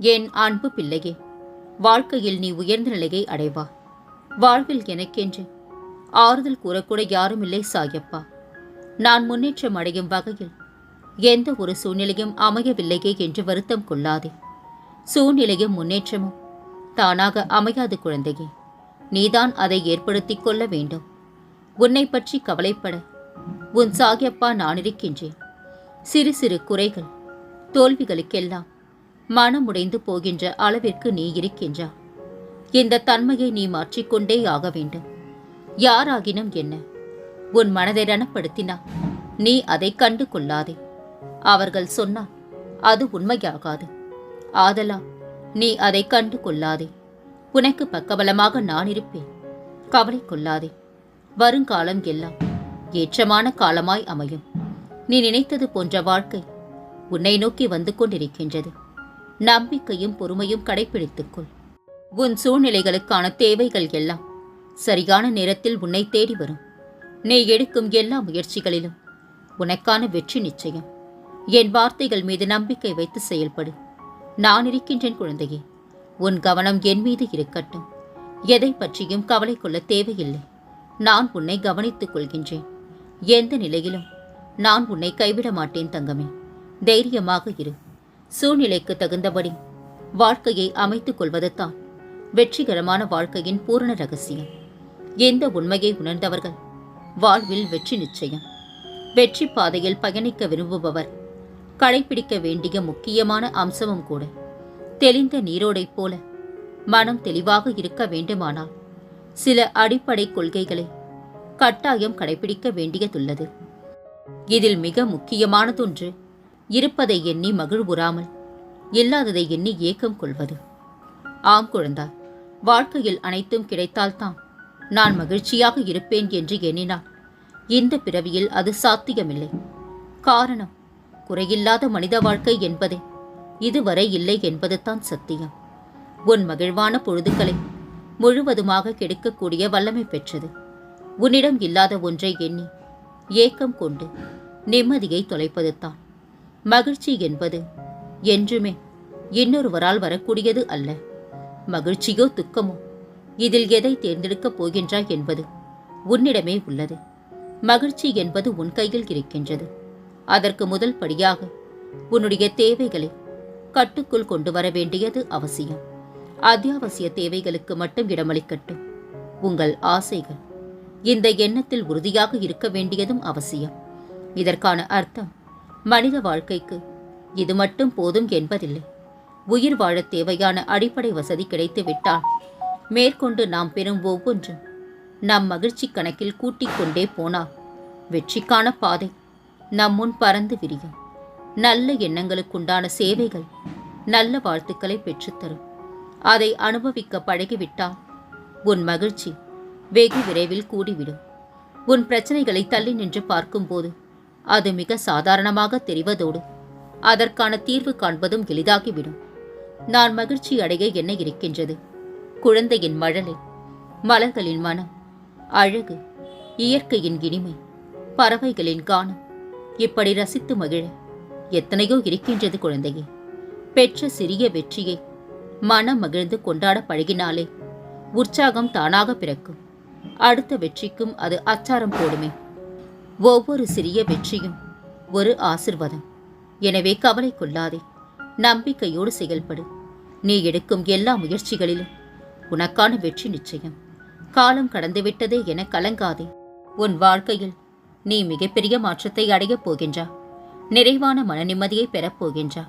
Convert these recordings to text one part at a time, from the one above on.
என் அன்பு பிள்ளையே வாழ்க்கையில் நீ உயர்ந்த நிலையை அடைவா. வாழ்வில் எனக்கென்று ஆறுதல் கூறக்கூட யாரும் இல்லை சாயப்பா. நான் முன்னேற்றம் அடையும் வகையில் எந்த ஒரு சூழ்நிலையும் அமையவில்லையே என்று வருத்தம் கொள்ளாதே. சூழ்நிலையும் முன்னேற்றமும் தானாக அமையாது குழந்தையே. நீதான் அதை ஏற்படுத்திக் கொள்ள வேண்டும். உன்னை பற்றி கவலைப்பட உன் சாகியப்பா நான் இருக்கின்றேன். சிறு சிறு குறைகள் தோல்விகளுக்கெல்லாம் மனமுடைந்து போகின்ற அளவிற்கு நீ இருக்கின்றா? இந்த தன்மையை நீ மாற்றிக்கொண்டே ஆக வேண்டும். யாராகினும் என்ன? உன் மனதை ரணப்படுத்தினா? நீ அதை கண்டு கொள்ளாதே. அவர்கள் சொன்னால் அது உண்மையாகாது. ஆதலா நீ அதை கண்டு கொள்ளாதே. உனக்கு பக்கபலமாக நான் இருப்பேன். கவலை கொள்ளாதே. வருங்காலம் எல்லாம் ஏற்றமான காலமாய் அமையும். நீ நினைத்தது போன்ற வாழ்க்கை உன்னை நோக்கி வந்து கொண்டிருக்கின்றது. நம்பிக்கையும் பொறுமையும் கடைபிடித்துக்கொள் உன் சூழ்நிலைகளுக்கான தேவைகள் எல்லாம் சரியான நேரத்தில் உன்னை தேடி வரும். நீ எடுக்கும் எல்லா முயற்சிகளிலும் உனக்கான வெற்றி நிச்சயம். என் வார்த்தைகள் மீது நம்பிக்கை வைத்து செயல்படு. நான் இருக்கின்றேன் குழந்தையே உன் கவனம் என் மீது இருக்கட்டும். எதை பற்றியும் கவலை கொள்ள தேவையில்லை. நான் உன்னை கவனித்துக் கொள்கின்றேன். எந்த நிலையிலும் நான் உன்னை கைவிட மாட்டேன் தங்கமே. தைரியமாக இரு. சூழ்நிலைக்கு தகுந்தபடி வாழ்க்கையை அமைத்துக் கொள்வதுதான் வெற்றிகரமான வாழ்க்கையின் பூரண ரகசியம். எந்த உண்மையை உணர்ந்தவர்கள் வாழ்வில் வெற்றி நிச்சயம். வெற்றி பாதையில் பயணிக்க விரும்புபவர் கடைபிடிக்க வேண்டிய முக்கியமான அம்சமும் கூட தெளிந்த நீரோடைப் போல மனம் தெளிவாக இருக்க வேண்டுமானால் சில அடிப்படை கொள்கைகளை கட்டாயம் கடைபிடிக்க வேண்டியதுள்ளது. இதில் மிக முக்கியமானதொன்று இருப்பதை எண்ணி மகிழ்வுறாமல் இல்லாததை எண்ணி ஏக்கம் கொள்வது. ஆம் குழந்தாய் வாழ்க்கையில் அனைத்தும் கிடைத்தால்தான் நான் மகிழ்ச்சியாக இருப்பேன் என்று எண்ணினால் இந்த பிறவியில் அது சாத்தியமில்லை. காரணம் குறையில்லாத மனித வாழ்க்கை என்பதே. இதுவரை இல்லை என்பதுதான் சத்தியம். உன் மகிழ்வான பொழுதுகளை முழுவதுமாக கெடுக்கக்கூடிய வல்லமை பெற்றது. உன்னிடம் இல்லாத ஒன்றை எண்ணி ஏக்கம் கொண்டு நிம்மதியை தொலைப்பதுதான். மகிழ்ச்சி என்பது என்றுமே இன்னொருவரால் வரக்கூடியது அல்ல. மகிழ்ச்சியோ துக்கமோ இதில் எதை தேர்ந்தெடுக்கப் போகின்றாய் என்பது உன்னிடமே உள்ளது. மகிழ்ச்சி என்பது உன் கையில் இருக்கின்றது. அதற்கு முதல் படியாக உன்னுடைய தேவைகளை கட்டுக்குள் கொண்டு வர வேண்டியது அவசியம். அத்தியாவசிய தேவைகளுக்கு மட்டும் இடமளிக்கட்டும் உங்கள் ஆசைகள் இந்த எண்ணத்தில் உறுதியாக இருக்க வேண்டியதும் அவசியம். இதற்கான அர்த்தம் மனித வாழ்க்கைக்கு இது மட்டும் போதும் என்பதில்லை. உயிர் வாழத் தேவையான அடிப்படை வசதி கிடைத்துவிட்டால் மேற்கொண்டு நாம் பெறும் ஒவ்வொன்றும் நம் மகிழ்ச்சி கணக்கில் கூட்டிக் கொண்டே போனால் வெற்றிக்கான பாதை நம் முன் பறந்து விரியும் நல்ல எண்ணங்களுக்குண்டான சேவைகள் நல்ல வாழ்த்துக்களை பெற்றுத்தரும். அதை அனுபவிக்க பழகிவிட்டால் உன் மகிழ்ச்சி வெகு விரைவில் கூடிவிடும். உன் பிரச்சனைகளை தள்ளி நின்று பார்க்கும்போது அது மிக சாதாரணமாக தெரிவதோடு அதற்கான தீர்வு காண்பதும் எளிதாகிவிடும். நான் மகிழ்ச்சி அடைய என்ன இருக்கின்றது? குழந்தையின் மழலை மலர்களின் மனம் அழகு இயற்கையின் இனிமை பறவைகளின் கானம் இப்படி ரசித்து மகிழ எத்தனையோ இருக்கின்றது குழந்தையே. பெற்ற சிறிய வெற்றியை மனம் மகிழ்ந்து கொண்டாட பழகினாலே உற்சாகம் தானாக பிறக்கும். அடுத்த வெற்றிக்கும் அது அச்சாரம் போடுமே. ஒவ்வொரு சிறிய வெற்றியும் ஒரு ஆசிர்வாதம். எனவே கவலை கொள்ளாதே. நம்பிக்கையோடு செயல்படு. நீ எடுக்கும் எல்லா முயற்சிகளிலும் உனக்கான வெற்றி நிச்சயம். காலம் கடந்துவிட்டதே என கலங்காதே. உன் வாழ்க்கையில் நீ மிகப்பெரிய மாற்றத்தை அடையப் போகின்றா. நிறைவான மன நிம்மதியை பெறப் போகின்றா.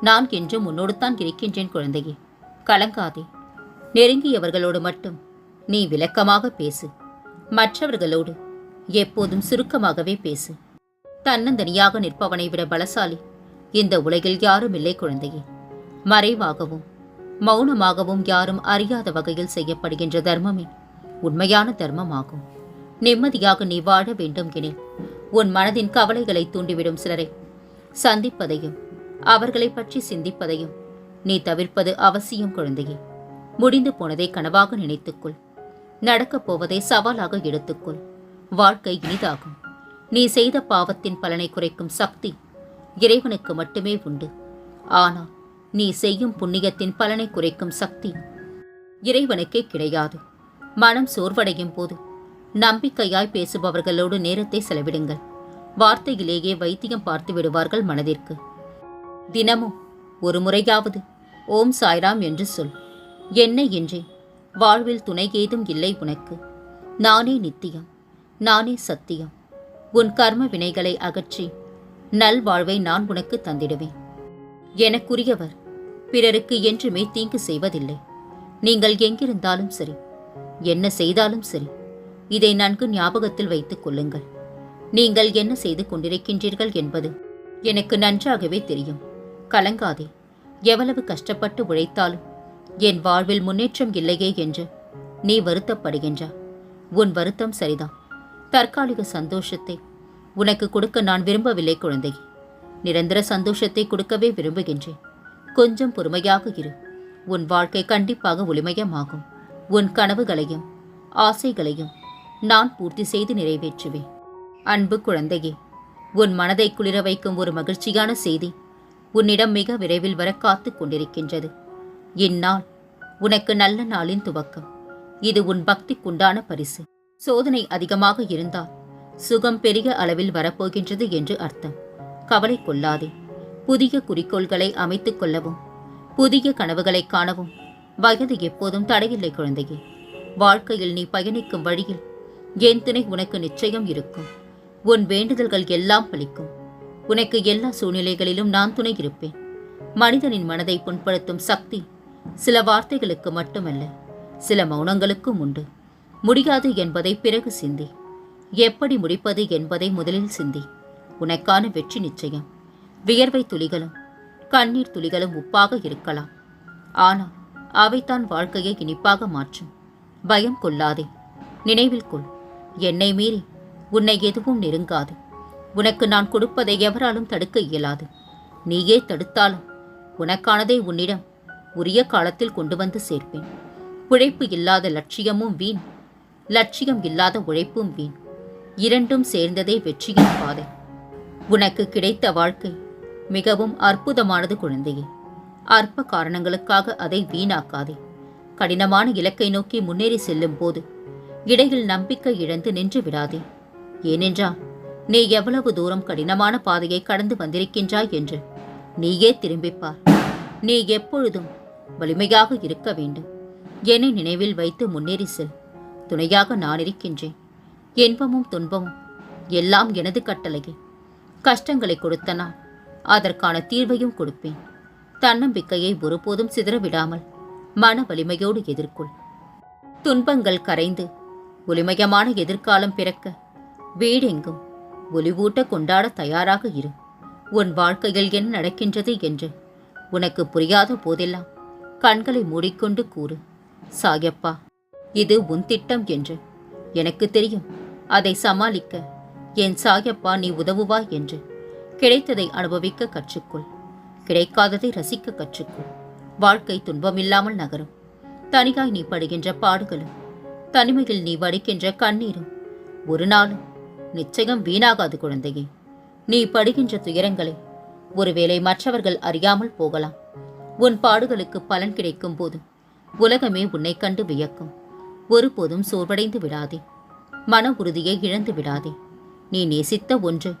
நான் என்றும் உன்னோடு தான் இருக்கின்றேன் குழந்தையே. கலங்காதே. நெருங்கியவர்களோடு மட்டும் நீ விளக்கமாக பேசு. மற்றவர்களோடு எப்போதும் சுருக்கமாகவே பேசு. தன்னந்தனியாக நிற்பவனை விட பலசாலி. இந்த உலகில் யாரும் இல்லை குழந்தையே. மறைவாகவும் மௌனமாகவும் யாரும் அறியாத வகையில் செய்யப்படுகின்ற தர்மமே உண்மையான தர்மமாகும். நிம்மதியாக நீ வாழ வேண்டும் எனில் உன் மனதின் கவலைகளை தூண்டிவிடும் சிலரை சந்திப்பதையும் அவர்களை பற்றி சிந்திப்பதையும் நீ தவிர்ப்பது அவசியம் குழந்தையே. முடிந்து போனதை கனவாக நினைத்துக்கொள். நடக்கப் போவதை சவாலாக எடுத்துக்கொள். வாழ்க்கை இனிதாகும். நீ செய்த பாவத்தின் பலனை குறைக்கும் சக்தி இறைவனுக்கு மட்டுமே உண்டு. ஆனால் நீ செய்யும் புண்ணியத்தின் பலனை குறைக்கும் சக்தி இறைவனுக்கே கிடையாது. மனம் சோர்வடையும் போது நம்பிக்கையாய் பேசுபவர்களோடு நேரத்தை செலவிடுங்கள். வார்த்தையிலேயே வைத்தியம் பார்த்து விடுவார்கள் மனதிற்கு. தினமும் ஒரு முறையாவது ஓம் சாய்ராம் என்று சொல். என்ன என்றே வாழ்வில் துணை ஏதும் இல்லை உனக்கு. நானே நித்தியம். நானே சத்தியம். உன் கர்ம வினைகளை அகற்றி நல்வாழ்வை நான் உனக்கு தந்திடுவேன். எனக்குரியவர் பிறருக்கு என்றுமே தீங்கு செய்வதில்லை. நீங்கள் எங்கிருந்தாலும் சரி என்ன செய்தாலும் சரி இதை நன்கு ஞாபகத்தில் வைத்துக் கொள்ளுங்கள். நீங்கள் என்ன செய்து கொண்டிருக்கின்றீர்கள் என்பது எனக்கு நன்றாகவே தெரியும். கலங்காதே எவ்வளவு கஷ்டப்பட்டு உழைத்தாலும் என் வாழ்வில் முன்னேற்றம் இல்லையே என்று நீ வருத்தப்படுகின்றா. உன் வருத்தம் சரிதான். தற்காலிக சந்தோஷத்தை. உனக்கு கொடுக்க நான் விரும்பவில்லை குழந்தை. நிரந்தர சந்தோஷத்தை கொடுக்கவே விரும்புகின்றேன். கொஞ்சம் பொறுமையாக இரு. உன் வாழ்க்கை கண்டிப்பாக ஒளிமயமாகும். உன் கனவுகளையும் ஆசைகளையும் நான் பூர்த்தி செய்து நிறைவேற்றுவேன். அன்பு குழந்தையே உன் மனதை குளிர வைக்கும் ஒரு மகிழ்ச்சியான செய்தி உன்னிடம் மிக விரைவில் வர காத்துக் கொண்டிருக்கின்றது. இந்நாள் உனக்கு நல்ல நாளின் துவக்கம். இது உன் பக்திக்குண்டான பரிசு. சோதனை அதிகமாக இருந்தால் சுகம் பெரிய அளவில் வரப்போகின்றது என்று அர்த்தம். கவலை கொள்ளாதே. புதிய குறிக்கோள்களை அமைத்துக் கொள்ளவும் புதிய கனவுகளை காணவும் வயது எப்போதும் தடையில்லை குழந்தையே. வாழ்க்கையில் நீ பயணிக்கும் வழியில் என் துணை உனக்கு நிச்சயம் இருக்கும். உன் வேண்டுதல்கள் எல்லாம் பலிக்கும். உனக்கு எல்லா சூழ்நிலைகளிலும் நான் துணை இருப்பேன். மனிதனின் மனதை புண்படுத்தும் சக்தி சில வார்த்தைகளுக்கு மட்டுமல்ல சில மௌனங்களுக்கும் உண்டு. முடியாது என்பதை பிறகு சிந்தி. எப்படி முடிப்பது என்பதை முதலில் சிந்தி. உனக்கான வெற்றி நிச்சயம். வியர்வை துளிகளும் கண்ணீர் துளிகளும் உப்பாக இருக்கலாம். ஆனால் அவைத்தான் வாழ்க்கையை இனிப்பாக மாற்றும். பயம் கொள்ளாதே. நினைவில் கொள். என்னை மீறி உன்னை எதுவும் நெருங்காது. உனக்கு நான் கொடுப்பதை எவராலும் தடுக்க இயலாது. நீயே தடுத்தாலும் உனக்கானதை உன்னிடம் உரிய காலத்தில் கொண்டு வந்து சேர்ப்பேன். உழைப்பு இல்லாத லட்சியமும் வீண் லட்சியம் இல்லாத உழைப்பும் வீண். இரண்டும் சேர்ந்ததே வெற்றியின் பாதை. உனக்கு கிடைத்த வாழ்க்கை மிகவும் அற்புதமானது குழந்தையே. அற்ப காரணங்களுக்காக அதை வீணாக்காதே. கடினமான இலக்கை நோக்கி முன்னேறி செல்லும் போது இடையில் நம்பிக்கை இழந்து நின்று விடாதே. ஏனென்றால் நீ எவ்வளவு தூரம் கடினமான பாதையை கடந்து வந்திருக்கின்றாய் என்று நீயே திரும்பிப்பார். நீ எப்பொழுதும் வலிமையாக இருக்க வேண்டும். என்னை நினைவில் வைத்து முன்னேறி செல். துணையாக நான் இருக்கின்றேன். இன்பமும் துன்பமும் எல்லாம் எனது கட்டளையே. கஷ்டங்களை கொடுத்த நான் அதற்கான தீர்வையும் கொடுப்பேன். தன்னம்பிக்கையை ஒருபோதும் சிதறவிடாமல் மன வலிமையோடு எதிர்கொள். துன்பங்கள் கரைந்து ஒளிமயமான எதிர்காலம் பிறக்க வீடெங்கும் ஒளிவூட்ட கொண்டாட தயாராக இரு. உன் வாழ்க்கையில் என்ன நடக்கின்றது என்று உனக்கு புரியாத போதெல்லாம் கண்களை மூடிக்கொண்டு கூறு. சாயப்பா இது உன் திட்டம் என்று. எனக்கு தெரியும். அதை சமாளிக்க என் சாயப்பா நீ உதவுவா என்று. கிடைத்ததை அனுபவிக்க கற்றுக்கொள். கிடைக்காததை ரசிக்க கற்றுக்கொள். வாழ்க்கை துன்பமில்லாமல் நகரும். தனியாய் நீ படுகின்ற பாடுகளும் தனிமையில் நீ வடிக்கின்ற கண்ணீரும் ஒரு நாளும் நிச்சயம் வீணாகாது குழந்தையே. நீ படுகின்ற துயரங்களை ஒருவேளை மற்றவர்கள் அறியாமல் போகலாம். உன் பாடுகளுக்கு பலன் கிடைக்கும் போது உலகமே உன்னை கண்டு வியக்கும். ஒருபோதும் சோர்வடைந்து விடாதே. மன உறுதியை இழந்து விடாதே. நீ நேசித்த ஒன்று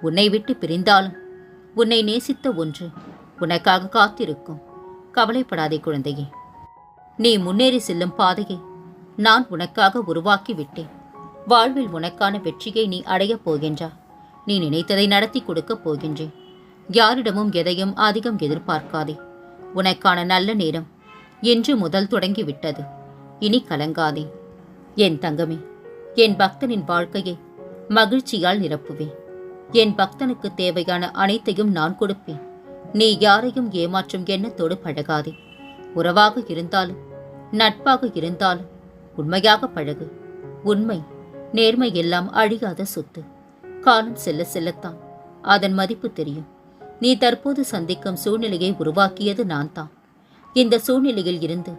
உன்னை விட்டு பிரிந்தாலும் உன்னை நேசித்த ஒன்று உனக்காக காத்திருக்கும். கவலைப்படாதே குழந்தையே. நீ முன்னேறி செல்லும் பாதையை நான் உனக்காக உருவாக்கி விட்டேன் வாழ்வில் உனக்கான வெற்றியை நீ அடையப் போகின்றா. நீ நினைத்ததை நடத்தி கொடுக்கப் போகின்றேன். யாரிடமும் எதையும் அதிகம் எதிர்பார்க்காதே. உனக்கான நல்ல நேரம் என்று முதல் தொடங்கிவிட்டது. இனி கலங்காதே. என் தங்கமே என் பக்தனின் வாழ்க்கையை மகிழ்ச்சியால் நிரப்புவேன். என் பக்தனுக்கு தேவையான அனைத்தையும் நான் கொடுப்பேன். நீ யாரையும் ஏமாற்றும் எண்ணத்தோடு பழகாதே. உறவாக இருந்தாலும் நட்பாக இருந்தாலும் உண்மையாக பழகு. உண்மை நேர்மை எல்லாம் அழியாத சொத்து. காலம் செல்ல செல்லத்தான். அதன் மதிப்பு தெரியும். நீ தற்போது சந்திக்கும் சூழ்நிலையை உருவாக்கியது நான் தான் இந்த சூழ்நிலையில் இருந்து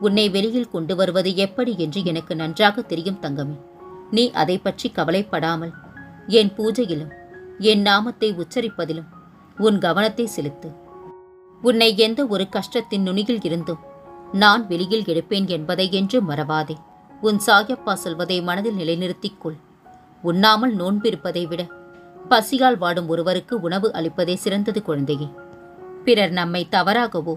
உன்னை வெளியில் கொண்டு வருவது எப்படி என்று எனக்கு நன்றாக தெரியும் தங்கமே. நீ அதை பற்றி கவலைப்படாமல் என் பூஜையிலும் என் நாமத்தை உச்சரிப்பதிலும் உன் கவனத்தை செலுத்து. உன்னை எந்த ஒரு கஷ்டத்தின் நுனியில் இருந்தும் நான் வெளியில் எடுப்பேன் என்பதை என்று மறவாதே. உன் சாயப்பா சொல்வதை மனதில் நிலைநிறுத்திக் கொள். உண்ணாமல் நோன்பிருப்பதை விட பசியால் வாடும் ஒருவருக்கு உணவு அளிப்பதே சிறந்தது குழந்தையே. பிறர் நம்மை தவறாகவோ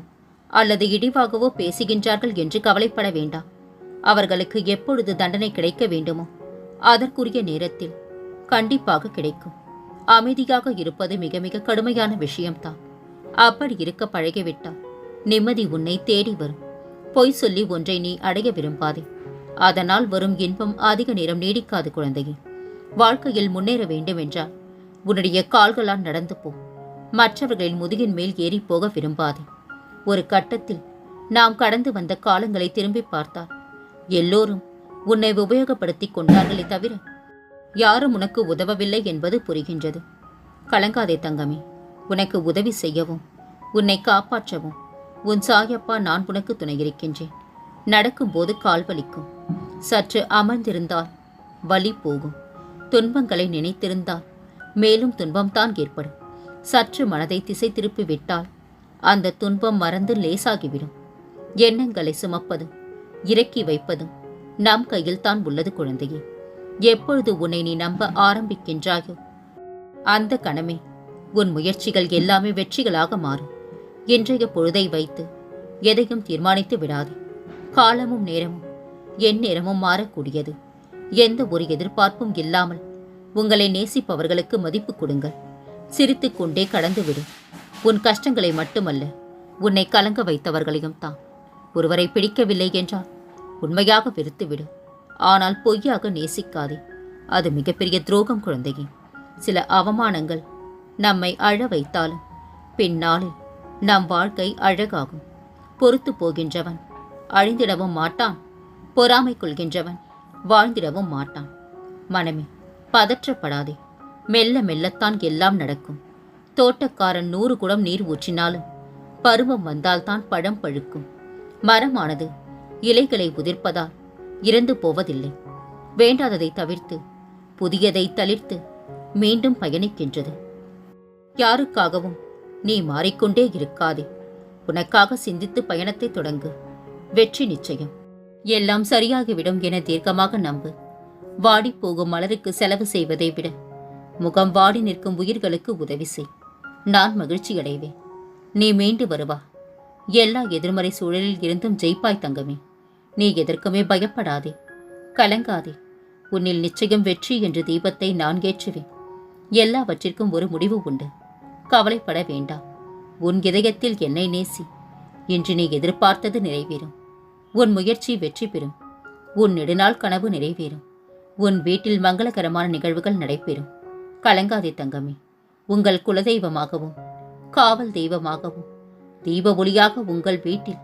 அல்லது இடிவாகவோ பேசுகின்றார்கள் என்று கவலைப்பட வேண்டாம். அவர்களுக்கு எப்பொழுது தண்டனை கிடைக்க வேண்டுமோ அதற்குரிய நேரத்தில் கண்டிப்பாக கிடைக்கும். அமைதியாக இருப்பது மிக மிக கடுமையான விஷயம்தான். அப்படி இருக்க பழகிவிட்டால் நிம்மதி உன்னை தேடி வரும். பொய் சொல்லி ஒன்றை நீ அடைய விரும்பாதே. அதனால் வரும் இன்பம் அதிக நேரம் நீடிக்காது குழந்தையே. வாழ்க்கையில் முன்னேற வேண்டுமென்றால் உன்னுடைய கால்களால் நடந்து போ. மற்றவர்களின் முதுகின் மேல் ஏறி போக விரும்பாதே. ஒரு கட்டத்தில் நாம் கடந்து வந்த காலங்களை திரும்பி பார்த்தால் எல்லோரும் உன்னை உபயோகப்படுத்திக் கொண்டார்களே தவிர யாரும் உனக்கு உதவவில்லை என்பது புரிகின்றது. கலங்காதே தங்கமே உனக்கு உதவி செய்யவும் உன்னை காப்பாற்றவும் உன் சாயப்பா நான் உனக்கு துணையிருக்கின்றேன். நடக்கும்போது கால் வலிக்கும். சற்று அமர்ந்திருந்தால் வலி போகும். துன்பங்களை நினைத்திருந்தால் மேலும் துன்பம்தான் ஏற்படும். சற்று மனதை திசை திருப்பி விட்டால் அந்த துன்பம் மறந்து லேசாகிவிடும். எண்ணங்களை சுமப்பதும் இறக்கி வைப்பதும் நம் கையில் தான் உள்ளது குழந்தையே. எப்பொழுது உன்னை நீ நம்ப ஆரம்பிக்கின்றாயோ அந்த கணமே உன் முயற்சிகள் எல்லாமே வெற்றிகளாக மாறும். இன்றைய பொழுதை வைத்து எதையும் தீர்மானித்து விடாதே. காலமும் நேரமும் என் நேரமும் மாறக்கூடியது. எந்த ஒரு எதிர்பார்ப்பும் இல்லாமல் உங்களை நேசிப்பவர்களுக்கு மதிப்பு கொடுங்கள். சிரித்துக்கொண்டே கடந்துவிடும் உன் கஷ்டங்களை மட்டுமல்ல உன்னை கலங்க வைத்தவர்களையும் தான். ஒருவரை பிடிக்கவில்லை என்றால் உண்மையாக வெறுத்துவிடு. ஆனால் பொய்யாக நேசிக்காதே. அது மிகப்பெரிய துரோகம் குழந்தையே. சில அவமானங்கள் நம்மை அழ வைத்தாலும் பின்னாளில் நம் வாழ்க்கை அழகாகும். பொறுத்து போகின்றவன் அழிந்திடவும் மாட்டான். பொறாமை கொள்கின்றவன் வாழ்ந்திடவும் மாட்டான். மனமே பதற்றப்படாதே. மெல்ல மெல்லத்தான் எல்லாம் நடக்கும். தோட்டக்காரன் நூறு குடம் நீர் ஊற்றினாலும் பருவம் வந்தால்தான் பழம் பழுக்கும். மரமானது இலைகளை உதிர்ப்பதால் இறந்து போவதில்லை. வேண்டாததை தவிர்த்து புதியதை தளிர்த்து மீண்டும் பயணிக்கின்றது. யாருக்காகவும் நீ மாறிக்கொண்டே இருக்காதே. உனக்காக சிந்தித்து பயணத்தை தொடங்கு. வெற்றி நிச்சயம். எல்லாம் சரியாகிவிடும் என தீர்க்கமாக நம்பு. வாடிப் போகும் மலருக்கு செலவு செய்வதை விட முகம் வாடி நிற்கும் உயிர்களுக்கு உதவி செய். நான் மகிழ்ச்சி அடைவேன் நீ மீண்டு வருவா. எல்லா எதிர்மறை சூழலில் இருந்தும் ஜெயிப்பாய் தங்கமே. நீ எதற்குமே பயப்படாதே. கலங்காதே. உன்னில் நிச்சயம் வெற்றி என்ற தீபத்தை நான் ஏற்றுவேன். எல்லாவற்றிற்கும் ஒரு முடிவு உண்டு. கவலைப்பட வேண்டாம் உன் இதயத்தில் என்னை நேசி. இன்று நீ எதிர்பார்த்தது நிறைவேறும். உன் முயற்சி வெற்றி பெறும். உன் நெடுநாள் கனவு நிறைவேறும். உன் வீட்டில் மங்களகரமான நிகழ்வுகள் நடைபெறும். கலங்காதே தங்கமே. உங்கள் குலதெய்வமாகவும் காவல் தெய்வமாகவும் தீப ஒளியாக உங்கள் வீட்டில்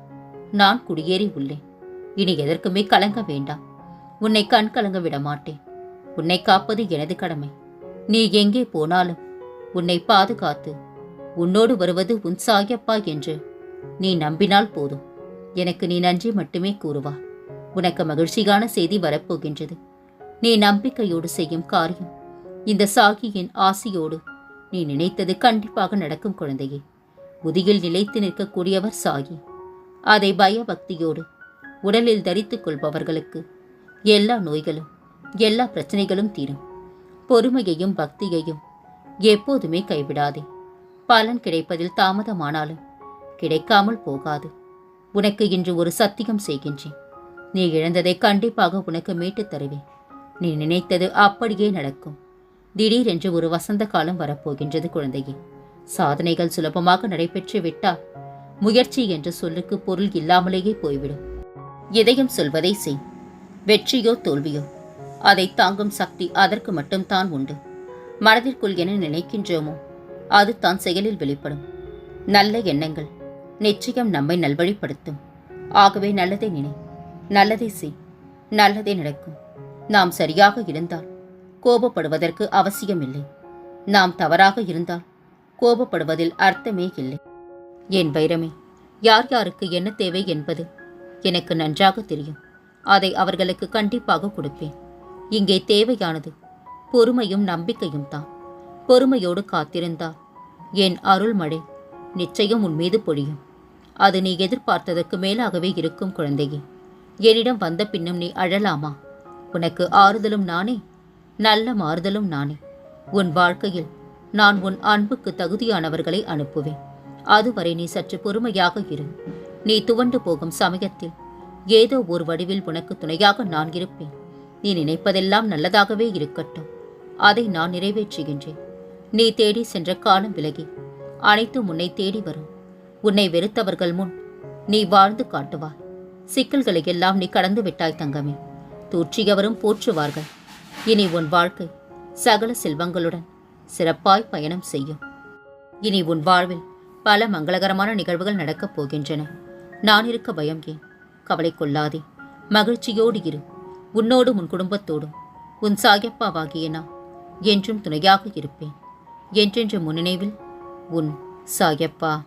நான் குடியேறி உள்ளேன். இனி எதற்குமே கலங்க வேண்டாம். உன்னை கண் கலங்க விட மாட்டேன். உன்னை காப்பது எனது கடமை. நீ எங்கே போனாலும் உன்னை பாதுகாத்து உன்னோடு வருவது உன் சாயப்பா என்று நீ நம்பினால் போதும். எனக்கு நீ நன்றி மட்டுமே கூறுவா. உனக்கு மகிழ்ச்சியான செய்தி வரப்போகின்றது. நீ நம்பிக்கையோடு செய்யும் காரியம் இந்த சாகியின் ஆசியோடு நீ நினைத்தது கண்டிப்பாக நடக்கும் குழந்தையே. உதியில் நிலைத்து நிற்கக்கூடியவர் சாகி அதை பயபக்தியோடு உடலில் தரித்துக் கொள்பவர்களுக்கு எல்லா நோய்களும் எல்லா பிரச்சனைகளும் தீரும். பொறுமையையும் பக்தியையும் எப்போதுமே கைவிடாதே. பலன் கிடைப்பதில் தாமதமானாலும் கிடைக்காமல் போகாது. உனக்கு இன்று ஒரு சத்தியம் செய்கின்றேன். நீ இழந்ததை கண்டிப்பாக உனக்கு மீட்டுத் தருவேன். நீ நினைத்தது அப்படியே நடக்கும். திடீரென்று ஒரு வசந்த காலம் வரப்போகின்றது குழந்தையே. சாதனைகள் சுலபமாக நடைபெற்று விட்டால் முயற்சி என்ற சொல்லுக்கு பொருள் இல்லாமலேயே போய்விடும். எதையும் சொல்வதை செய். வெற்றியோ தோல்வியோ. அதை தாங்கும் சக்தி அதற்கு மட்டும்தான் உண்டு. மனதிற்குள் என்ன நினைக்கின்றோமோ அது தான் செயலில் வெளிப்படும். நல்ல எண்ணங்கள் நிச்சயம் நம்மை நல்வழிப்படுத்தும். ஆகவே நல்லதை நினை. நல்லதை செய். நல்லதே நடக்கும். நாம் சரியாக இருந்தால் கோபப்படுவதற்கு அவசியமில்லை. நாம் தவறாக இருந்தால் கோபப்படுவதில் அர்த்தமே இல்லை. என் வைரமே யார் யாருக்கு என்ன தேவை என்பது எனக்கு நன்றாக தெரியும். அதை அவர்களுக்கு கண்டிப்பாக கொடுப்பேன். இங்கே தேவையானது பொறுமையும் நம்பிக்கையும் தான். பொறுமையோடு காத்திருந்தால் என் அருள்மழை நிச்சயம் உன் மீது பொழியும். அது நீ எதிர்பார்த்ததற்கு மேலாகவே இருக்கும் குழந்தையே. என்னிடம் வந்த பின்னும் நீ அழலாமா? உனக்கு ஆறுதலும் நானே? நல்ல மாறுதலும் நானே. உன் வாழ்க்கையில் நான் உன் அன்புக்கு தகுதியானவர்களை அனுப்புவேன். அதுவரை நீ சற்று பொறுமையாக இரு. நீ துவண்டு போகும் சமயத்தில் ஏதோ ஒரு வடிவில் உனக்கு துணையாக நான் இருப்பேன். நீ நினைப்பதெல்லாம் நல்லதாகவே இருக்கட்டும். அதை நான் நிறைவேற்றுகின்றேன். நீ தேடி சென்ற காலம் விலகி அனைத்தும் உன்னை தேடி வரும். உன்னை வெறுத்தவர்கள் முன் நீ வாழ்ந்து காட்டுவாய். சிக்கல்களை எல்லாம் நீ கடந்து விட்டாய் தங்கமே. தூற்றியவரும் போற்றுவார்கள். இனி உன் வாழ்க்கை சகல செல்வங்களுடன் சிறப்பாய் பயணம் செய்யும். இனி உன் வாழ்வில் பல மங்களகரமான நிகழ்வுகள் நடக்கப் போகின்றன. நான் இருக்க பயம் ஏன்? கவலை கொள்ளாதே. மகிழ்ச்சியோடு இரு. உன்னோடும் உன் குடும்பத்தோடும். உன் சாயப்பாவாகிய நான் என்றும் துணையாக இருப்பேன். என்றென்று முன்னினைவில் உன் சாயப்பா.